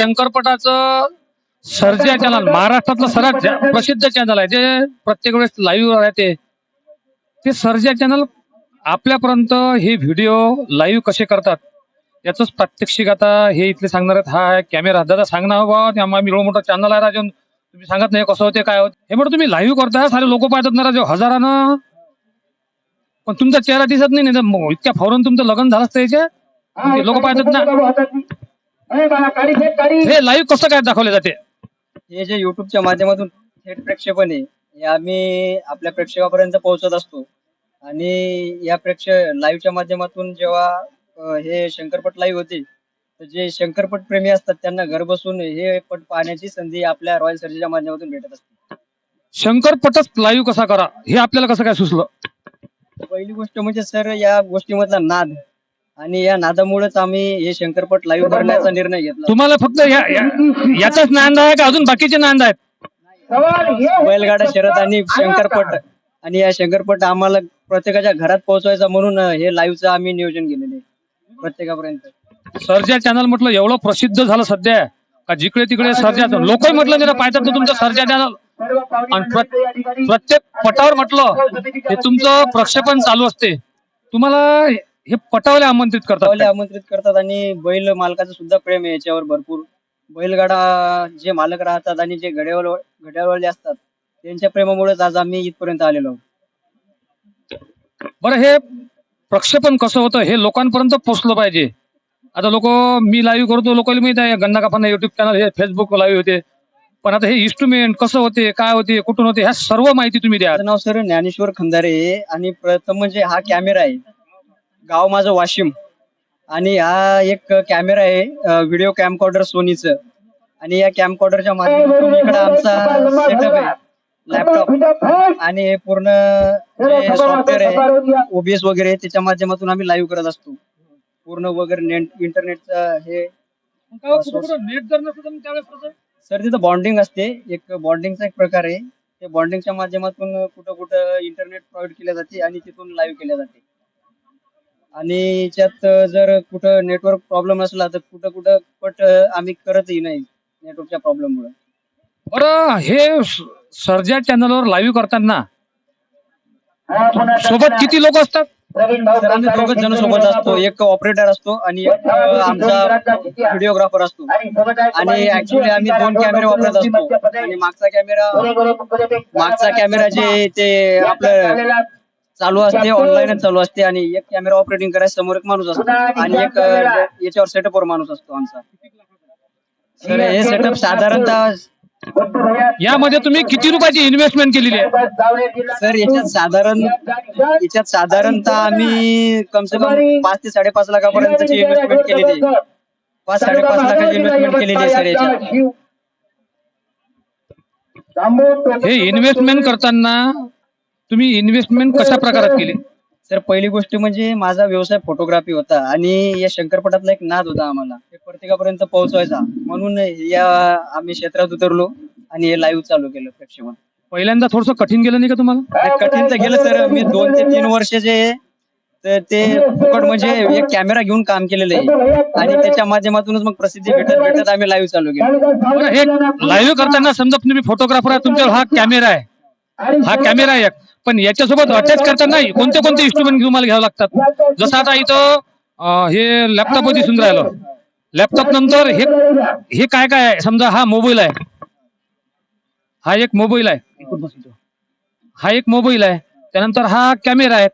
शंकरपटाचं Sarja channel महाराष्ट्रातलं सर्वात प्रसिद्ध चॅनल आहे. जे प्रत्येक वेळेस लाईव्ह राहते ते सर्जा चॅनल आपल्यापर्यंत हे व्हिडिओ लाईव्ह कसे करतात याच प्रात्यक्षिक आता हे इथले सांगणार आहेत. हा कॅमेरा दादा सांगणार बा ते आम्हा एवढं मोठं चॅनल आहे राजन. तुम्ही सांगत नाही कसं होते काय होते. हे म्हणून तुम्ही लाईव्ह करता सारे लोक पाहतात ना राजू हजारानं. पण तुमचा चेहरा दिसत नाही इतक्या फौरन तुमचं लग्न झालं असतं याच्या? लोक पाहतात ना. हे लाईव्ह कसं काय दाखवले जाते? हे जे युट्यूबच्या माध्यमातून थेट प्रक्षेपण आहे हे आम्ही आपल्या प्रेक्षकापर्यंत पोहोचत असतो. आणि या प्रेक्ष लाईव्हच्या माध्यमातून जेव्हा अं, हे शंकरपट लाईव्ह होते तर जे शंकरपट प्रेमी असतात त्यांना घर बसून हे पट पाहण्याची संधी आपल्या रॉयल सर्जीच्या माध्यमातून भेटत असते. शंकरपटच लाईव्ह कसा करा? हे आपल्याला कसं काय सुचलं? पहिली गोष्ट म्हणजे सर या गोष्टीमधला नाद. आणि या नादामुळेच आम्ही हे शंकरपट लाईव्ह करण्याचा निर्णय घेतला. तुम्हाला फक्त या- या- याचाच नांद आहे का? अजून बाकीचे नांद आहेत? बैलगाडा शर्यत आणि शंकरपट. आणि या शंकरपट आम्हाला प्रत्येकाच्या घरात पोहोचवायचा म्हणून हे लाईव्हचं आम्ही नियोजन केलेलं आहे. प्रत्येकापर्यंत. सर्जा चॅनल म्हटलं एवढं प्रसिद्ध झालं सध्या. का जिकडे तिकडे सर्जा लोकही म्हटलं जरा पाहतात ना तुमचं सर्जा चॅनल आणि प्र- प्रत्येक पटावर म्हटलं हे तुमचं प्रक्षेपण चालू असते. तुम्हाला हे पटावले आमंत्रित करतात. आमंत्रित करतात आणि बैल मालकाचं सुद्धा प्रेम आहे याच्यावर भरपूर. बैलगाडा जे मालक राहतात आणि जे घड्याळ घड्याळवाले असतात त्यांच्या प्रेमामुळेच आज आम्ही इथपर्यंत आलेलो आहोत. बरं हे प्रक्षेपण कसं होतं हे लोकांपर्यंत पोहोचलं पाहिजे. आता लोक मी लाईव्ह करतो लोकांना माहीत आहे गन्ना कापांना युट्यूब चॅनल हे फेसबुक लाईव्ह होते. पण आता हे इन्स्ट्रुमेंट कसं होते काय होते कुठून होते ह्या सर्व माहिती तुम्ही द्या. माझं नाव सर ज्ञानेश्वर खंदारे आहे आणि प्रथम म्हणजे हा कॅमेरा आहे. गाव माझं वाशिम. आणि हा एक कॅमेरा आहे व्हिडिओ कॅमकॉर्डर सोनीचं. आणि या कॅमकॉर्डरच्या माध्यमातून इकडे आमचा सेटअप आहे लॅपटॉप आणि हे पूर्ण जे सॉफ्टवेअर आहे ओबीएस वगैरे त्याच्या माध्यमातून आम्ही लाईव्ह करत असतो. पूर्ण वगैरे इंटरनेटचं हे नेट जर नसतं तर त्यावेळेस कसं? सर तिथं बॉन्डिंग असते. एक बॉन्डिंगचा एक प्रकार आहे. ते बॉन्डिंगच्या माध्यमातून कुठं कुठं इंटरनेट प्रोव्हाइड केले जाते आणि तिथून लाईव्ह केले जाते. आणि याच्यात जर कुठं नेटवर्क प्रॉब्लेम असला तर कुठं कुठं पट आम्ही करतही नाही नेटवर्कच्या प्रॉब्लेम मुळे. बरं हे सर्जा चॅनलवर लाईव्ह करताना सोबत किती लोक असतात? सर आम्ही जण सोबत असतो एक ऑपरेटर असतो आणि एक आमचा व्हिडिओग्राफर असतो. आणि ऍक्च्युली आम्ही दोन कॅमेरे वापरत असतो. आणि मागचा कॅमेरा मागचा कॅमेरा जे ते आपलं चालू असते ऑनलाईनच चालू असते आणि एक कॅमेरा ऑपरेटिंग करायला समोर एक माणूस असतो आणि एक याच्यावर सेटअपवर माणूस असतो आमचा. सर हे सेटअप साधारणतः यामध्ये तुम्ही किती रुपयाची इन्व्हेस्टमेंट केलेली आहे? सर याच्यात साधारण याच्यात साधारणतः आम्ही कम से कम पाच ते साडेपाच लाखापर्यंतची इन्व्हेस्टमेंट केलेली आहे. पाच साडेपाच लाखाची इन्व्हेस्टमेंट केलेली आहे सर याच्यात. हे इन्व्हेस्टमेंट करताना तुम्ही इन्व्हेस्टमेंट कशा प्रकारात केली? सर पहिली गोष्ट म्हणजे माझा व्यवसाय फोटोग्राफी होता आणि या शंकरपटातला एक नाद होता आम्हाला. हे प्रत्येकापर्यंत पोहोचवायचा. म्हणून या आम्ही क्षेत्रात उतरलो आणि हे लाईव्ह चालू केलं प्रेक्षेपण पहिल्यांदा थोडस कठीण गेलं नाही का तुम्हाला? ते कठीण तर गेलं सर. मी दोन ते तीन वर्ष जे तर ते फुकट म्हणजे एक कॅमेरा घेऊन काम केलेलं आहे. आणि त्याच्या माध्यमातूनच मग प्रसिद्धी भेटत भेटत आम्ही लाईव्ह चालू केलं. बरं हे लाईव्ह करताना समजा तुम्ही फोटोग्राफर आहे तुमच्यावर हा कॅमेरा आहे. हा कॅमेरा आहे एक. पण याच्यासोबत अटॅच करताना कोणते कोणते इन्स्ट्रुमेंट तुम्हाला घ्यावे लागतात? जसं आता इथं अं, हे लॅपटॉप दिसून राहिलं लॅपटॉप नंतर हे हे काय काय आहे? समजा हा मोबाईल आहे. हा एक मोबाईल आहे. हा एक मोबाईल आहे. त्यानंतर हा कॅमेरा आहे.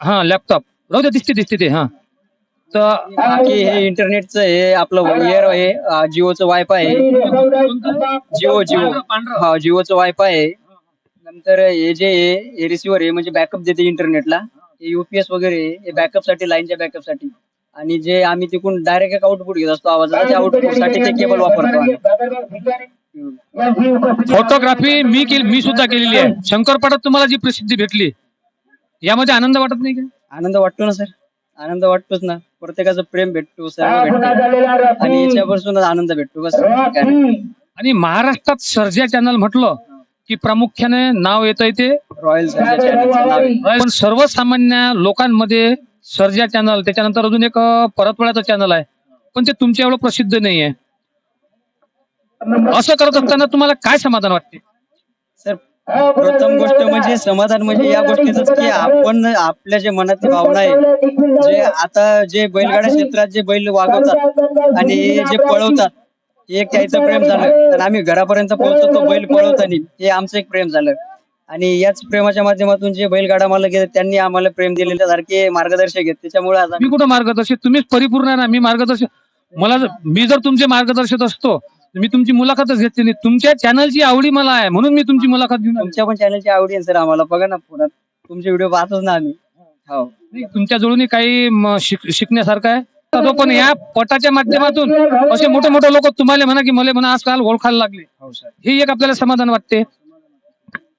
हा लॅपटॉप राहू दे दिसते दिसते ते हा. तर हे इंटरनेटचं हे आपलं एअर आहे. जिओचं वायफाय आहे. जिओ जिओ. हा जिओचं वायफाय आहे. नंतर हे जे आहे हे रिसिव्हर आहे म्हणजे बॅकअप देते इंटरनेटला हे युपीएस वगैरे आहे, हे बॅकअपसाठी लाईनच्या बॅकअपसाठी. आणि जे आम्ही तिकडून डायरेक्ट एक आउटपुट घेत असतो आवाजाचा त्या आउटपुटसाठी ते केबल वापरतो आम्ही. फोटोग्राफी मी केली मी सुद्धा केलेली आहे. शंकरपाटात तुम्हाला जी प्रसिद्धी भेटली यामध्ये आनंद वाटत नाही का? आनंद वाटतो ना सर. आनंद वाटतोच ना. प्रत्येकाचं प्रेम भेटतो सर्व भेटतो. आणि याच्यापासूनच आनंद भेटतो बस. काय नाही. आणि महाराष्ट्रात सर्जा चॅनल म्हटलं की प्रामुख्याने नाव येत ते रॉयल आहे. पण सर्वसामान्य लोकांमध्ये सर्जा चॅनल त्याच्यानंतर अजून एक परतवाड्याचं चॅनल आहे. पण ते तुमच्या एवढं प्रसिद्ध नाही आहे असं करत असताना तुम्हाला काय समाधान वाटते? सर प्रथम गोष्ट म्हणजे समाधान म्हणजे या गोष्टीच की आपण आपल्या जे मनातली भावना आहे जे आता जे बैलगाडा क्षेत्रात जे बैल वागवतात आणि जे पळवतात एक त्याचं प्रेम झालं. आणि आम्ही घरापर्यंत पोहोचतो तो बैल पळवताना. हे आमचं एक प्रेम झालं. आणि याच प्रेमाच्या माध्यमातून जे बैलगाडा मालक आहेत त्यांनी आम्हाला प्रेम दिलेल्या सारखे मार्गदर्शक आहेत. त्याच्यामुळे आज आम्ही मी कुठं मार्गदर्शक? तुम्हीच परिपूर्ण आहे ना. मी मार्गदर्शक मला जर- मी जर तुमचे मार्गदर्शक असतो तर मी तुमची मुलाखतच घेतली नाही. तुमच्या चॅनलची आवडी मला आहे म्हणून मी तुमची मुलाखत घेऊन आलो. तुमच्या पण चॅनलची आवडी आहे सर आम्हाला. बघा ना पुन्हा तुमचे व्हिडिओ पाहतोच ना आम्ही. हो. नाही, तुमच्या जवळून काही म, शिक- शिकण्यासारखं आहे? तो पण या पटाच्या माध्यमातूून असे मोठे मोठे लोक तुम्हाला म्हणा की मला म्हणा आजकाल ओळखायला लागले. हो हे एक आपल्याला समाधान वाटते.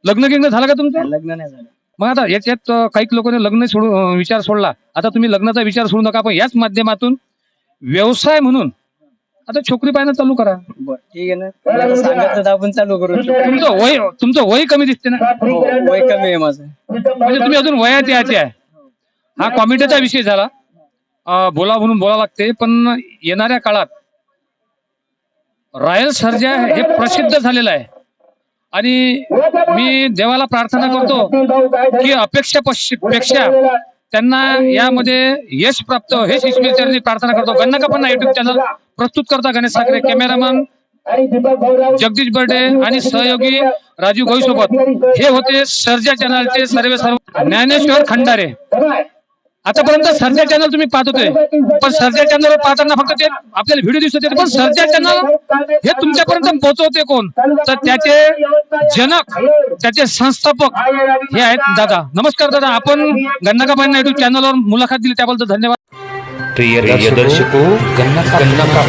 लग्न गिग्न झालं का तुमचं? लग्न नाही झालं. मग आता याच्यात काही लोकांनी लग्न सोडू अं, विचार सोडला. आता तुम्ही लग्नाचा विचार सोडू नका पण याच माध्यमातून व्यवसाय म्हणून आता छोकरी पाहणं चालू करा. ठीक आहे ना. आपण चालू करू. तुमचं वय तुमचं वय कमी दिसते ना? हो, वय कमी आहे माझं. म्हणजे तुम्ही अजून वयात याचे आहे. हा कॉमेडीचा विषय झाला. बोला म्हणून बोला लागते पण येणाऱ्या काळात रॉयल सर्जा हे प्रसिद्ध झालेलं आहे. आणि मी देवाला प्रार्थना करतो की अपेक्षा पेक्षा त्यांना यामध्ये यश प्राप्त हे. हेच ईश्वरचरणी प्रार्थना करतो. गन्ना पण युट्यूब चॅनल प्रस्तुत करता गणेश साखरे कॅमेरामन जगदीश बर्डे आणि सहयोगी राजू गोई सोबत हे होते सर्जा चॅनलचे सर्व सर्व ज्ञानेश्वर खंडारे. आतापर्यंत सर्जा चॅनल तुम्ही पाहत होते. पण सर्जा चॅनल पाहताना फक्त ते आपल्याला व्हिडिओ दिसत होते. पण सर्जा चॅनल हे तुमच्यापर्यंत पोहोचवते कोण? तर त्याचे जनक त्याचे संस्थापक हे आहेत दादा. नमस्कार दादा. आपण गन्नाकाबाई युट्यूब चॅनलवर मुलाखत दिली. त्याबद्दल धन्यवाद. प्रिय दर्शकों गन्ना का गन्ना का